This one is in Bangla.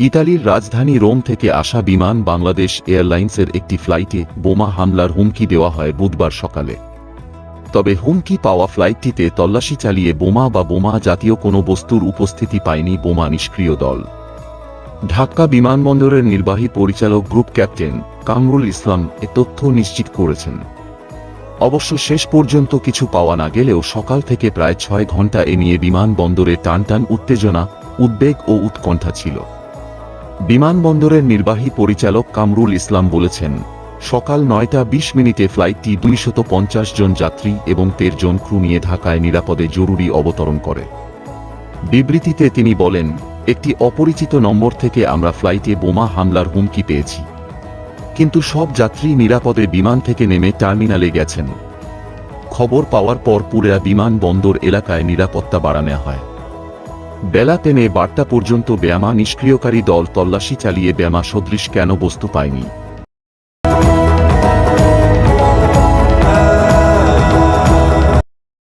ইতালির রাজধানী রোম থেকে আসা বিমান বাংলাদেশ এয়ারলাইন্সের একটি ফ্লাইটে বোমা হামলার হুমকি দেওয়া হয় বুধবার সকালে। তবে হুমকি পাওয়া ফ্লাইটটিতে তল্লাশি চালিয়ে বোমা বা বোমা জাতীয় কোনো বস্তুর উপস্থিতি পায়নি বোমা নিষ্ক্রিয় দল। ঢাকা বিমানবন্দরের নির্বাহী পরিচালক গ্রুপ ক্যাপ্টেন কামরুল ইসলাম এ তথ্য নিশ্চিত করেছেন। অবশ্য শেষ পর্যন্ত কিছু পাওয়া না গেলেও সকাল থেকে প্রায় ছয় ঘণ্টা এ নিয়ে বিমানবন্দরে টানটান উত্তেজনা, উদ্বেগ ও উৎকণ্ঠা ছিল। বিমানবন্দরের নির্বাহী পরিচালক কামরুল ইসলাম বলেছেন, সকাল নয়টা বিশ মিনিটে ফ্লাইটটি দুইশত জন যাত্রী এবং তের জন ক্রু নিয়ে ঢাকায় নিরাপদে জরুরি অবতরণ করে। বিবৃতিতে তিনি বলেন, একটি অপরিচিত নম্বর থেকে আমরা ফ্লাইটে বোমা হামলার হুমকি পেয়েছি। কিন্তু সব যাত্রী নিরাপদে বিমান থেকে নেমে টার্মিনালে গেছেন। খবর পাওয়ার পর পুরা বিমানবন্দর এলাকায় নিরাপত্তা বাড়ানো হয়। বেলা টেনে বার্তা পর্যন্ত ব্যামা নিষ্ক্রিয়কারী দল তল্লাশি চালিয়ে ব্যামা সদৃশ কেন বস্তু পায়নি?